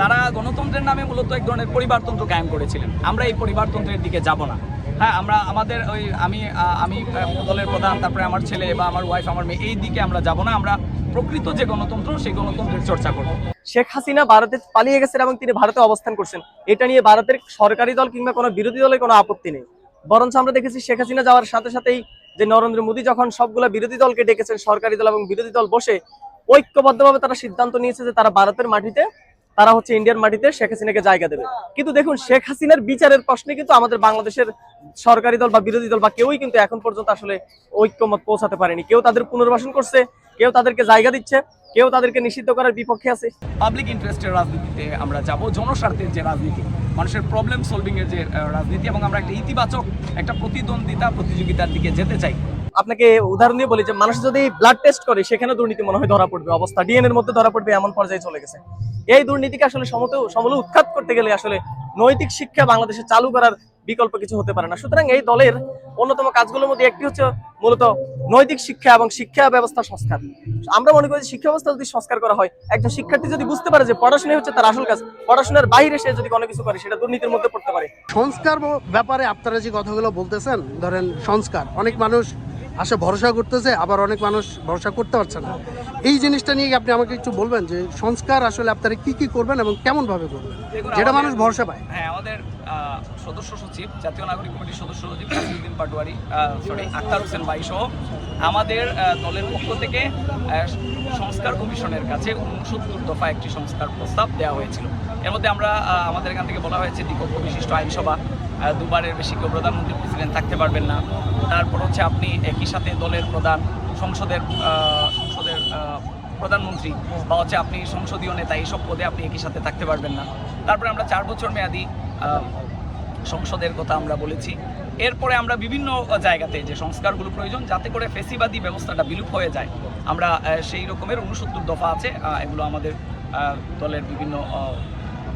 তারা গণতন্ত্রের নামে মূলত এক ধরনের পরিবারতন্ত্র কায়েম করেছিলেন। আমরা এই পরিবারতন্ত্রের দিকে যাব না। হ্যাঁ আমরা আমাদের ওই আমি আমি দলের প্রধান, তারপরে আমার ছেলে বা আমার ওয়াইফ আমার মেয়ে, এই দিকে আমরা যাব না। আমরা প্রকৃত যে গণতন্ত্র, সেই গণতন্ত্রের চর্চা করব। শেখ হাসিনা ভারতে পালিয়ে গেছেন এবং তিনি ভারতে অবস্থান করছেন। এটা নিয়ে ভারতের সরকারি দল কিংবা কোনো বিরোধী দলের কোনো আপত্তি নেই। বরঞ্চ আমরা দেখেছি শেখ হাসিনা যাওয়ার সাথে সাথেই যে নরেন্দ্র মোদী যখন সবগুলো বিরোধী দলকে ডেকেছেন, সরকারি দল এবং বিরোধী দল বসে ঐক্যবদ্ধভাবে তারা সিদ্ধান্ত নিয়েছে যে তারা ভারতের মাটিতে তারা হচ্ছে ইন্ডিয়ার মাটিতে শেখ হাসিনাকে জায়গা দেবে। কিন্তু দেখুন, শেখ হাসিনার বিচারের প্রশ্নে কিন্তু আমাদের বাংলাদেশের সরকারি দল বা বিরোধী দল বা কেউই কিন্তু এখন পর্যন্ত আসলে ঐক্যমত পৌঁছাতে পারেনি। কেউ তাদের পুনর্বাসন করছে, কেউ তাদেরকে জায়গা দিচ্ছে, কেউ তাদেরকে নিষিদ্ধ করার বিপক্ষে আছে। পাবলিক ইন্টারেস্টের রাজনীতিতে আমরা যাব, জনস্বার্থের যে রাজনীতি, মানুষের প্রবলেম সলভিং এর যে রাজনীতি, এবং আমরা একটা ইতিবাচক, একটা প্রতিদ্বন্দ্বিতা প্রতিযোগিতার দিকে যেতে চাই। আপনাকে উদাহরণ দিয়ে বলি যে মানুষ যদি ব্লাড টেস্ট করে, সেখানে দুর্নীতি মনে হয় ধরা পড়বে। অবস্থা ডিএনএ এর মধ্যে ধরা পড়বে, এমন পর্যায়ে চলে গেছে। এই দুর্নীতিকে আসলে সমত, সমলে উৎখাত করতে গেলে আসলে নৈতিক শিক্ষা বাংলাদেশে চালু করার বিকল্প কিছু হতে পারে না। সুতরাং এই দলের অন্যতম কাজগুলোর মধ্যে একটি হচ্ছে মূলত নৈতিক শিক্ষা এবং শিক্ষা ব্যবস্থা সংস্কার। আমরা মনে করি শিক্ষা ব্যবস্থা যদি সংস্কার করা হয়, একজন শিক্ষার্থী যদি বুঝতে পারে যে পড়াশোনাই হচ্ছে তার আসল কাজ, পড়াশোনার বাইরে সে যদি কোনো কিছু করে, সেটা দুর্নীতির মধ্যে পড়তে পারে। সংস্কার ব্যাপারে আপনারা যে কথাগুলো বলতেছেন, ধরেন সংস্কার, অনেক মানুষ আসে ভরসা করতেছে আবার অনেক মানুষ ভরসা করতে পারছে না। এই জিনিসটা নিয়ে আপনি আমাকে একটু বলবেন যে সংস্কার আসলে আপনারা কি কি করবেন এবং কেমন ভাবে করবেন যেটা মানুষ ভরসা পায়। হ্যাঁ আমাদের সদস্য সচিব জাতীয় নাগরিক কমিটির সদস্য সচিব কাসিমুদ্দিন পাটোয়ারি সরি আক্তার হোসেন ভাই সহ আমাদের দলের পক্ষ থেকে সংস্কার কমিশনের কাছে উনসত্তর দফা একটি সংস্কার প্রস্তাব দেওয়া হয়েছিল। এর মধ্যে আমরা আমাদের এখান থেকে বলা হয়েছে দ্বিকক্ষ বিশিষ্ট আইনসভা। দুবারের বেশি কেউ প্রধানমন্ত্রী প্রেসিডেন্ট থাকতে পারবেন না। তারপর হচ্ছে আপনি একই সাথে দলের প্রধান, সংসদের সংসদের প্রধানমন্ত্রী বা হচ্ছে আপনি সংসদীয় নেতা, এইসব পদে আপনি একই সাথে থাকতে পারবেন না। তারপরে আমরা চার বছর মেয়াদি সংসদের কথা আমরা বলেছি। এরপরে আমরা বিভিন্ন জায়গাতে যে সংস্কারগুলো প্রয়োজন, যাতে করে ফেসিবাদী ব্যবস্থাটা বিলুপ হয়ে যায়, আমরা সেই রকমের উনসত্তর দফা আছে এগুলো আমাদের দলের বিভিন্ন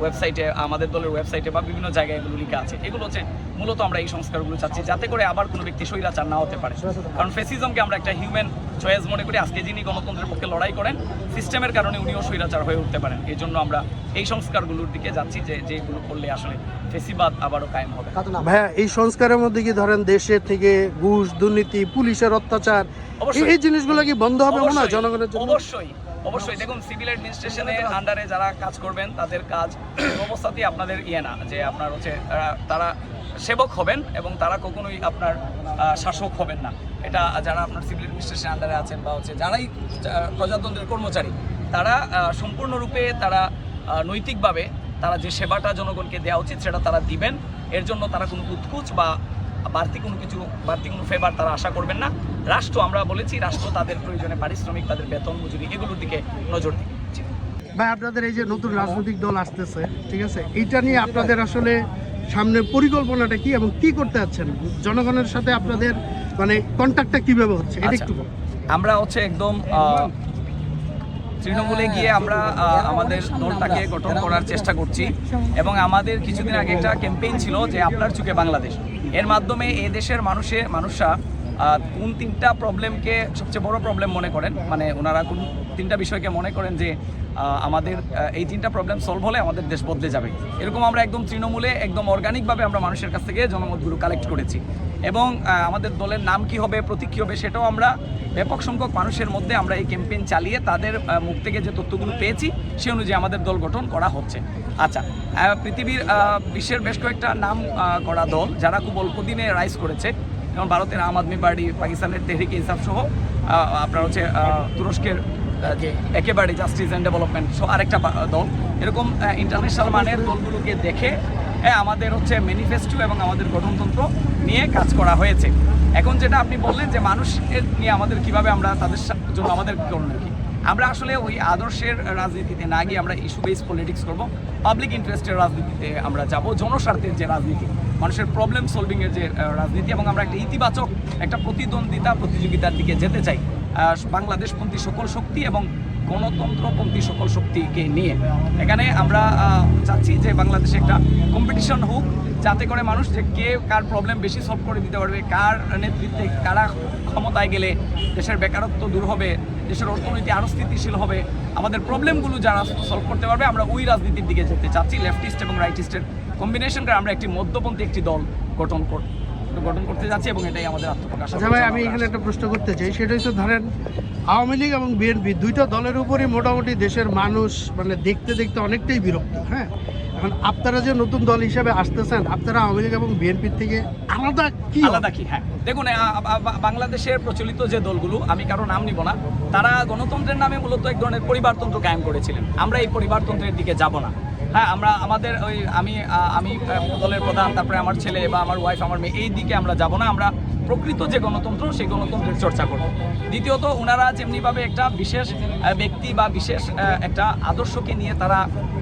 ওয়েবসাইটে আমাদের দলের ওয়েবসাইটে বা বিভিন্ন জায়গায় এগুলো লেখা আছে। এগুলো হচ্ছে মূলত আমরা এই সংস্কারগুলো চাচ্ছি যাতে করে আবার কোনো ব্যক্তি স্বৈরাচার না হতে পারে। কারণ ফেসিজমকে আমরা একটা হিউম্যান চয়েস মনে করি আজকে যিনি গণতন্ত্রের পক্ষে লড়াই করেন সিস্টেমের কারণে উনিও স্বৈরাচার হয়ে উঠতে পারেন। এই জন্য আমরা এই সংস্কারগুলোর দিকে যাচ্ছি যে যেগুলো করলে আসলে ফেসিবাদ আবারও কায়েম হবে। ভাইয়া এই সংস্কারের মধ্যে কি ধরেন দেশের থেকে ঘুষ দুর্নীতি পুলিশের অত্যাচার অবশ্যই। এই- এই জিনিসগুলো কি বন্ধ হবে না জনগণের জন্য? অবশ্যই। অবশ্যই দেখুন সিভিল অ্যাডমিনিস্ট্রেশনের আন্ডারে যারা কাজ করবেন, তাদের কাজ অবস্থাতেই আপনাদের ইয়ে না, যে আপনার হচ্ছে, তারা সেবক হবেন এবং তারা কখনোই আপনার শাসক হবেন না। এটা যারা আপনার সিভিল অ্যাডমিনিস্ট্রেশন আন্ডারে আছেন বা হচ্ছে যারাই প্রজাতন্ত্রের কর্মচারী, তারা সম্পূর্ণরূপে তারা নৈতিকভাবে তারা যে সেবাটা জনগণকে দেওয়া উচিত, সেটা তারা দিবেন। এর জন্য তারা কোনো উৎকুচ বা বাড়তি কোনো কিছু, বাড়তি কোনো ফেভার তারা আশা করবেন না। রাষ্ট্র আমরা বলেছি রাষ্ট্র তাদের প্রয়োজনে পারিশ্রমিক তাদের বেতন মজুরি এগুলোর দিকে নজর দিবে ভাই আপনাদের এই যে নতুন রাজনৈতিক দল আসতেছে ঠিক আছে এটা নিয়ে আপনাদের আসলে সামনে পরিকল্পনাটা কি এবং কি করতে যাচ্ছেন জনগণের সাথে আপনাদের মানে কন্ট্যাক্টটা কীভাবে হচ্ছে এটা আচ্ছা। একটু। আমরা হচ্ছে একদম তৃণমূলে গিয়ে আমরা আমাদের দলটাকে গঠন করার চেষ্টা করছি এবং আমাদের কিছুদিন আগে একটা ক্যাম্পেইন ছিল যে আপনার চুকে বাংলাদেশ এর মাধ্যমে এ দেশের মানুষের মানুষরা কোন তিনটা প্রবলেমকে সবচেয়ে বড় প্রবলেম মনে করেন? মানে ওনারা কোন তিনটা বিষয়কে মনে করেন যে আমাদের এই তিনটা প্রবলেম সলভ হলে আমাদের দেশ বদলে যাবে। এরকম আমরা একদম তৃণমূলে, একদম অর্গানিকভাবে আমরা মানুষের কাছ থেকে জনমতগুলো কালেক্ট করেছি। এবং আমাদের দলের নাম কি হবে, প্রতীক কী হবে, সেটাও আমরা ব্যাপক সংখ্যক মানুষের মধ্যে আমরা এই ক্যাম্পেইন চালিয়ে তাদের মুখ থেকে যে তথ্যগুলো পেয়েছি, সে অনুযায়ী আমাদের দল গঠন করা হচ্ছে। আচ্ছা পৃথিবীর বিশ্বের বেশ কয়েকটা নাম করা দল, যারা খুব অল্প দিনে রাইজ করেছে যেমন ভারতের আম আদমি পার্টি পাকিস্তানের তেহরিক ইনসাফ সহ আপনার হচ্ছে তুরস্কের যে একেবারে জাস্টিস অ্যান্ড ডেভেলপমেন্ট সহ আরেকটা দল। এরকম ইন্টারন্যাশনাল মানের দলগুলোকে দেখে হ্যাঁ আমাদের হচ্ছে ম্যানিফেস্টো এবং আমাদের গঠনতন্ত্র নিয়ে কাজ করা হয়েছে। এখন যেটা আপনি বললেন যে মানুষের নিয়ে আমাদের কীভাবে আমরা তাদের জন্য আমাদের করণীয় কি? আমরা আসলে ওই আদর্শের রাজনীতিতে না গিয়ে আমরা ইস্যু বেস পলিটিক্স করব। পাবলিক ইন্টারেস্টের রাজনীতিতে আমরা যাব। জনস্বার্থের যে রাজনীতি, মানুষের প্রবলেম সলভিংয়ের যে রাজনীতি এবং আমরা একটা ইতিবাচক একটা প্রতিদ্বন্দ্বিতা প্রতিযোগিতার দিকে যেতে চাই। বাংলাদেশপন্থী সকল শক্তি এবং গণতন্ত্রপন্থী সকল শক্তিকে নিয়ে। এখানে আমরা চাচ্ছি যে বাংলাদেশে একটা কম্পিটিশন হোক, যাতে করে মানুষ যে কে কার প্রবলেম বেশি সলভ করে দিতে পারবে, কার নেতৃত্বে কারা ক্ষমতায় গেলে দেশের বেকারত্ব দূর হবে দেশের অর্থনীতি আরও স্থিতিশীল হবে, আমাদের প্রবলেমগুলো যারা সলভ করতে পারবে, আমরা ওই রাজনীতির দিকে যেতে চাচ্ছি লেফটিস্ট এবং রাইটিস্টের কম্বিনেশন করে আমরা একটি মধ্যপন্থী একটি দল গঠন কর, গঠন করতে যাচ্ছি এবং এটাই আমাদের আত্মপ্রকাশ। আচ্ছা ভাই, আমি এখানে একটা প্রশ্ন করতে চাই, সেটা হচ্ছে ধরেন আওয়ামী লীগ এবং বিএনপি দুইটা দলের উপরই মোটামুটি দেশের মানুষ মানে দেখতে দেখতে অনেকটাই বিরক্ত হ্যাঁ এখন আপনারা যে নতুন দল হিসেবে আসতেছেন, আপনারা আওয়ামী লীগ এবং বিএনপির থেকে আলাদা কি আলাদা কি? হ্যাঁ। দেখুন বাংলাদেশের প্রচলিত যে দলগুলো, আমি কারও নাম নিব না, তারা গণতন্ত্রের নামে মূলত এক ধরনের পরিবারতন্ত্র কায়েম করেছিলেন। আমরা এই পরিবারতন্ত্রের দিকে যাব না। হ্যাঁ আমরা আমাদের ওই আমি আমি দলের প্রধান, তারপরে আমার ছেলে বা আমার ওয়াইফ আমার মেয়ে, এই দিকে আমরা যাব না। আমরা প্রকৃত যে গণতন্ত্র, সেই গণতন্ত্রের চর্চা করব। দ্বিতীয়ত ওনারা যেমনিভাবে একটা বিশেষ ব্যক্তি বা বিশেষ একটা আদর্শকে নিয়ে তারা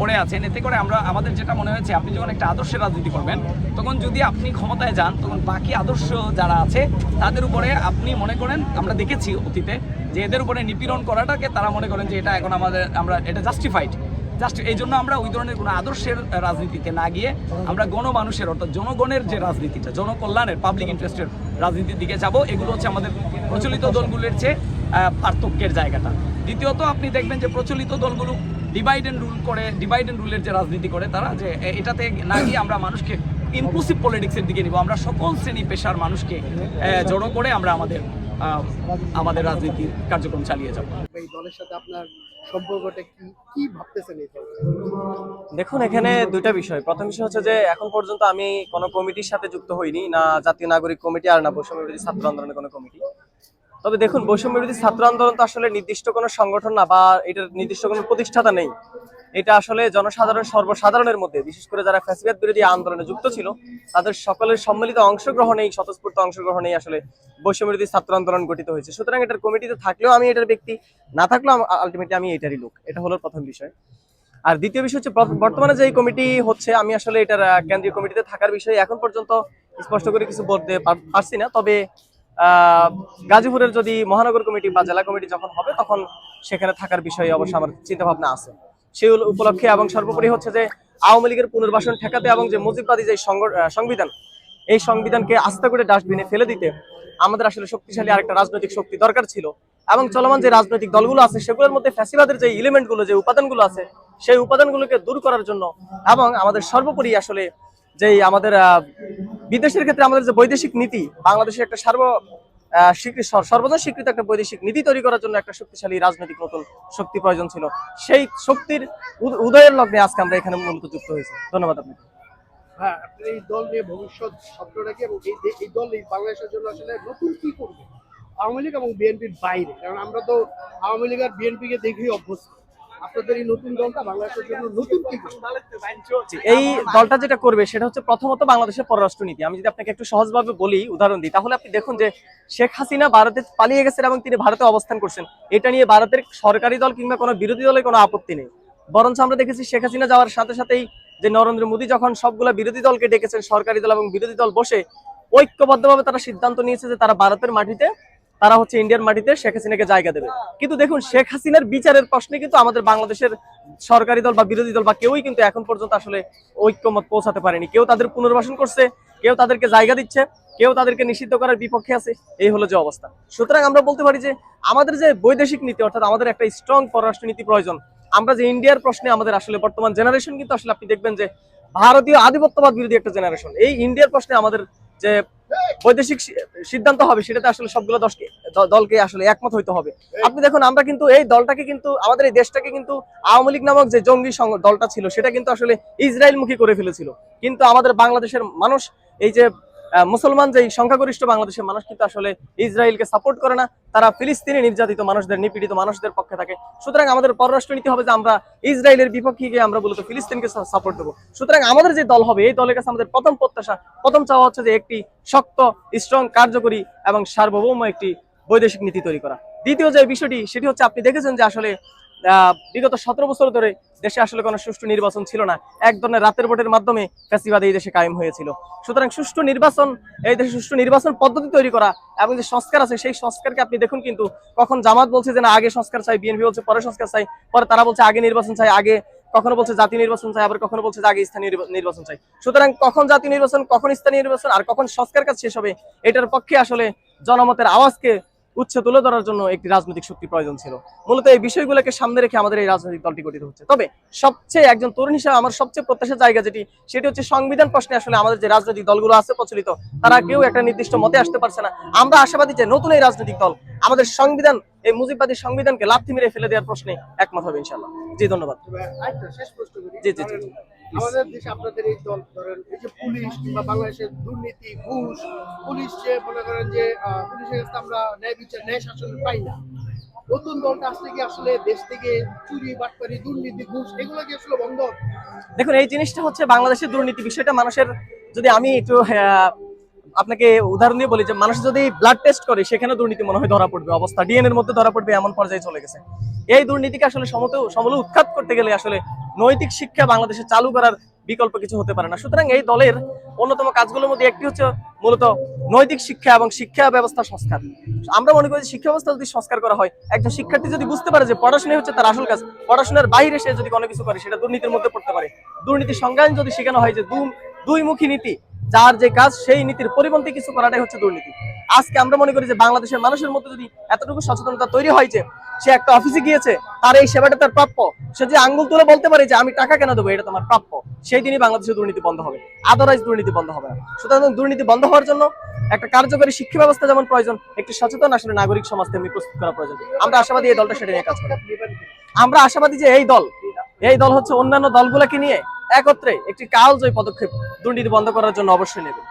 পড়ে আছেন, এতে করে আমরা, আমাদের যেটা মনে হয়েছে, আপনি যখন একটা আদর্শের রাজনীতি করবেন, তখন যদি আপনি ক্ষমতায় যান, তখন বাকি আদর্শ যারা আছে, তাদের উপরে আপনি মনে করেন, আমরা দেখেছি অতীতে, যে এদের উপরে নিপীড়ন করাটাকে তারা মনে করেন যে এটা এখন আমাদের, আমরা, এটা জাস্টিফাইড জাস্ট এই জন্য আমরা ওই ধরনের কোনো আদর্শের রাজনীতিতে না গিয়ে আমরা গণমানুষের, অর্থাৎ জনগণের যে রাজনীতিটা, জনকল্যাণের পাবলিক ইন্টারেস্টের রাজনীতির দিকে যাব, এগুলো হচ্ছে আমাদের প্রচলিত দলগুলোর চেয়ে পার্থক্যের জায়গাটা। দ্বিতীয়ত আপনি দেখবেন যে প্রচলিত দলগুলো ডিভাইড অ্যান্ড রুল করে ডিভাইড অ্যান্ড রুলের যে রাজনীতি করে তারা, যে এটাতে না গিয়ে আমরা মানুষকে ইনক্লুসিভ পলিটিক্সের দিকে নিব। আমরা সকল শ্রেণি পেশার মানুষকে জড়ো করে আমরা আমাদের আমাদের রাজনীতির কার্যক্রম চালিয়ে যাব। এই দলের সাথে আপনার সম্পর্কটা কি? কি ভাবতেছেন এই দেখুন এখানে দুইটা বিষয়। প্রথম বিষয় হচ্ছে যে এখন পর্যন্ত আমি কোনো কমিটির সাথে যুক্ত হইনি না জাতীয় নাগরিক কমিটি আর না বৈষম্য বিরোধী ছাত্র আন্দোলনের কোনো কমিটি। তবে দেখুন বৈষম্য বিরোধী ছাত্র আন্দোলন তো আসলে নির্দিষ্ট কোনো সংগঠন না বা এটার নির্দিষ্ট কোনো প্রতিষ্ঠাতা নেই। এটা আসলে জনসাধারণ সর্বসাধারণের মধ্যে, বিশেষ করে যারা ফ্যাসিবাদ বিরোধী আন্দোলনে যুক্ত ছিল, তাদের সকলের সম্মিলিত অংশগ্রহণেই স্বতঃস্ফূর্ত অংশগ্রহণেই আসলে বৈষম্য বিরোধী ছাত্র আন্দোলন গঠিত হয়েছে। সুতরাং এটার কমিটিতে থাকলেও আমি এটার ব্যক্তি, না থাকলেও আলটিমেটলি আমি এটারই লোক। এটা হলো প্রথম বিষয়। আর দ্বিতীয় বিষয় হচ্ছে বর্তমানে যে কমিটি হচ্ছে, আমি আসলে এটার কেন্দ্রীয় কমিটিতে থাকার বিষয়ে এখন পর্যন্ত স্পষ্ট করে কিছু বলতে পারছি না। তবে গাজীপুরের যদি মহানগর কমিটি বা জেলা কমিটি যখন হবে, তখন সেখানে থাকার বিষয়ে অবশ্য আমার চিন্তা ভাবনা আছে। সেই উপলক্ষে এবং সর্বোপরি হচ্ছে যে আওয়ামী লীগের পুনর্বাসন ঠেকাতে এবং যে মুজিববাদী যে সংবিধান, এই সংবিধানকে আস্থা করে ডাস্টবিনে ফেলে দিতে আমাদের আসলে শক্তিশালী আরেকটা রাজনৈতিক শক্তি দরকার ছিল। এবং চলমান যে রাজনৈতিক দলগুলো আছে, সেগুলোর মধ্যে ফ্যাসিবাদের যে এলিমেন্টগুলো যে উপাদানগুলো আছে, সেই উপাদানগুলোকে দূর করার জন্য এবং আমাদের সর্বোপরি আসলে যে আমাদের বিদেশের ক্ষেত্রে আমাদের যে বৈদেশিক নীতি, বাংলাদেশের একটা সার্ব আহ, স্বীকৃত একটা বৈদেশিক নীতি তৈরি করার জন্য একটা শক্তিশালী রাজনৈতিক নতুন শক্তি প্রয়োজন ছিল। সেই শক্তির উদয়ের লগ্নে আজকে আমরা এখানে মূলত যুক্ত হয়েছি। ধন্যবাদ আপনাকে। হ্যাঁ এই দল ভবিষ্যৎ এবং এই দল এই বাংলাদেশের জন্য আসলে নতুন কি করবে? আওয়ামী লীগ এবং বিএনপির বাইরে। কারণ আমরা তো আওয়ামী লীগ আর বিএনপি কে দেখেই অভ্যস্ত। এই দলটা যেটা করবে সেটা হচ্ছে প্রথমত বাংলাদেশের পররাষ্ট্রনীতি। আমি যদি আপনাকে একটু সহজভাবে বলি, উদাহরণ দিই, তাহলে আপনি দেখুন যে শেখ হাসিনা ভারতে পালিয়ে গেছেন এবং তিনি ভারতে অবস্থান করছেন। এটা নিয়ে ভারতের সরকারি দল কিংবা কোনো বিরোধী দলের কোনো আপত্তি নেই। বরঞ্চ আমরা দেখেছি শেখ হাসিনা যাওয়ার সাথে সাথেই যে নরেন্দ্র মোদী যখন সবগুলা বিরোধী দলকে ডেকেছেন, সরকারি দল এবং বিরোধী দল বসে, ঐক্যবদ্ধভাবে তারা সিদ্ধান্ত নিয়েছে যে তারা ভারতের মাটিতে তারা হচ্ছে ইন্ডিয়ার মাটিতে শেখ হাসিনাকে জায়গা দেবে। কিন্তু দেখুন, শেখ হাসিনার বিচারের প্রশ্নে কিন্তু আমাদের বাংলাদেশের সরকারি দল বা বিরোধী দল বা কেউই কিন্তু এখন পর্যন্ত আসলে ঐক্যমত পৌঁছাতে পারেনি। কেউ তাদের পুনর্বাসন করছে, কেউ তাদেরকে জায়গা দিচ্ছে, কেউ তাদেরকে নিষিদ্ধ করার বিপক্ষে আছে, এই হলো যে অবস্থা। সুতরাং আমরা বলতে পারি যে আমাদের যে বৈদেশিক নীতি, অর্থাৎ আমাদের একটা স্ট্রং পররাষ্ট্র নীতি প্রয়োজন, আমরা যে ইন্ডিয়ার প্রশ্নে আমাদের আসলে বর্তমান জেনারেশন কিন্তু আসলে আপনি দেখবেন যে ভারতীয় আধিপত্যবাদ বিরোধী একটা জেনারেশন এই ইন্ডিয়ার প্রশ্নে আমাদের যে বৈদেশিক সিদ্ধান্ত হবে সেটাতে আসলে সবগুলো দশকে দলকে আসলে একমত হইতে হবে। আপনি দেখুন আমরা কিন্তু এই দলটাকে কিন্তু আমাদের এই দেশটাকে কিন্তু আওয়ামী লীগ নামক যে জঙ্গি দলটা ছিল সেটা কিন্তু আসলে ইসরায়েলমুখী করে ফেলেছিল। কিন্তু আমাদের বাংলাদেশের মানুষ এই যে মুসলমান যে সংখ্যাগরিষ্ঠ বাংলাদেশের মানুষ কিন্তু আসলে ইসরায়েলকে সাপোর্ট করে না, তারা ফিলিস্তিনি নির্যাতিত মানুষদের, নিপীড়িত মানুষদের পক্ষে থাকে। সুতরাং আমাদের পররাষ্ট্র নীতি হবে যে আমরা ইসরায়েলের বিপক্ষে গিয়ে আমরা বলতো ফিলিস্তিনকে সাপোর্ট দেবো। সুতরাং আমাদের যে দল হবে, এই দলের কাছে আমাদের প্রথম প্রত্যাশা, প্রথম চাওয়া হচ্ছে যে একটি শক্ত স্ট্রং কার্যকরী এবং সার্বভৌম একটি বৈদেশিক নীতি তৈরি করা। দ্বিতীয় যে বিষয়টি, সেটি হচ্ছে আপনি দেখেছেন যে আসলে বিগত সতেরো বছর ধরে দেশে আসলে কোনো সুষ্ঠু নির্বাচন ছিল না। এক ধরনের রাতের ভোটের মাধ্যমে ফ্যাসিবাদ এই দেশে কায়েম হয়েছিল। সুতরাং সুষ্ঠু নির্বাচন, এই দেশে সুষ্ঠু নির্বাচন পদ্ধতি তৈরি করা এবং যে সংস্কার আছে, সেই সংস্কারকে আপনি দেখুন কিন্তু কখন জামাত বলছে যে না, আগে সংস্কার চাই, বিএনপি বলছে পরে সংস্কার চাই, পরে তারা বলছে আগে নির্বাচন চাই, আগে কখনো বলছে জাতীয় নির্বাচন চাই, আবার কখনো বলছে আগে স্থানীয় নির্বাচন চাই। সুতরাং কখন জাতীয় নির্বাচন, কখন স্থানীয় নির্বাচন আর কখন সংস্কার কাজ শেষ হবে, এটার পক্ষে আসলে জনমতের আওয়াজকে উচ্চ তুলে ধরার জন্য একটি রাজনৈতিক শক্তি প্রয়োজন ছিল। মূলত এই বিষয়গুলোকে সামনে রেখে আমাদের এই রাজনৈতিক দলটি গঠিত হচ্ছে। তবে সবচেয়ে একজন তরুণ হিসেবে আমার সবচেয়ে প্রত্যাশার জায়গা যেটি সেটি হচ্ছে সংবিধান প্রশ্নে আসলে আমাদের যে রাজনৈতিক দলগুলো আছে প্রচলিত তারা কেউ একটা নির্দিষ্ট মতে আসতে পারছে না। আমরা আশাবাদী যে নতুন এই রাজনৈতিক দল আমাদের সংবিধান এই মুজিববাদী সংবিধানকে লাথি মেরে ফেলে দেওয়ার প্রশ্নে একমত হবে ইনশাল্লাহ জি ধন্যবাদ। জি, জি, জি। আমাদের দেশে আপনাদের এই দল ধরেন এই যে পুলিশ কিংবা বাংলাদেশের দুর্নীতি ঘুষ পুলিশ যে মনে করেন যে পুলিশের কাছে আমরা ন্যায় বিচার ন্যায় শাসন পাই না। নতুন দলটা আসলে কি আসলে দেশ থেকে চুরি বাটপারি দুর্নীতি ঘুষ এগুলো কি আসলে বন্ধ? দেখুন এই জিনিসটা হচ্ছে বাংলাদেশের দুর্নীতি বিষয়টা মানুষের যদি আমি একটু আপনাকে উদাহরণ দিয়ে বলি যে মানুষ যদি ব্লাড টেস্ট করে সেখানে দুর্নীতি মনে হয় ধরা পড়বে। অবস্থা ডিএনএ এর মধ্যে ধরা পড়বে, এমন পর্যায়ে চলে গেছে। এই দুর্নীতিকে আসলে সমত সমলে উৎখাত করতে গেলে আসলে নৈতিক শিক্ষা বাংলাদেশে চালু করার বিকল্প কিছু হতে পারে না। সুতরাং এই দলের অন্যতম কাজগুলোর মধ্যে একটি হচ্ছে মূলত নৈতিক শিক্ষা এবং শিক্ষা ব্যবস্থা সংস্কার। আমরা মনে করি শিক্ষা ব্যবস্থা যদি সংস্কার করা হয়, একজন শিক্ষার্থী যদি বুঝতে পারে যে পড়াশোনাই হচ্ছে তার আসল কাজ, পড়াশোনার বাইরে সে যদি কোনো কিছু করে, সেটা দুর্নীতির মধ্যে পড়তে পারে। দুর্নীতি সংজ্ঞান যদি শেখানো হয় যে দু- দুইমুখী নীতি যার যে কাজ, সেই নীতির পরিপন্থী কিছু করাটাই হচ্ছে দুর্নীতি। আজকে আমরা মনে করি যে বাংলাদেশের মানুষের মধ্যে যদি এতটুকু সচেতনতা তৈরি হয় যে সে একটা অফিসে গিয়েছে, তার এই সেবাটা তার প্রাপ্য। সে যে আঙ্গুল তুলে বলতে পারে যে আমি টাকা কেন দেবো, এটা তোমার প্রাপ্য। সেই দিনই বাংলাদেশের দুর্নীতি বন্ধ হবে। আদারওয়াইজ দুর্নীতি বন্ধ হবে সুতরাং দুর্নীতি বন্ধ হওয়ার জন্য একটা কার্যকরী শিক্ষা ব্যবস্থা যেমন প্রয়োজন, একটি সচেতন আসলে নাগরিক সমাজ তেমনি প্রস্তুত করা প্রয়োজন। আমরা আশাবাদী এই দলটা সেটা নিয়ে কাজ করবে। আমরা আশাবাদী যে এই দল এই দল হচ্ছে অন্যান্য দলগুলোকে নিয়ে একত্রে একটি কালজয়ী পদক্ষেপ দুর্নীতি বন্ধ করার জন্য অবশ্যই নেবে।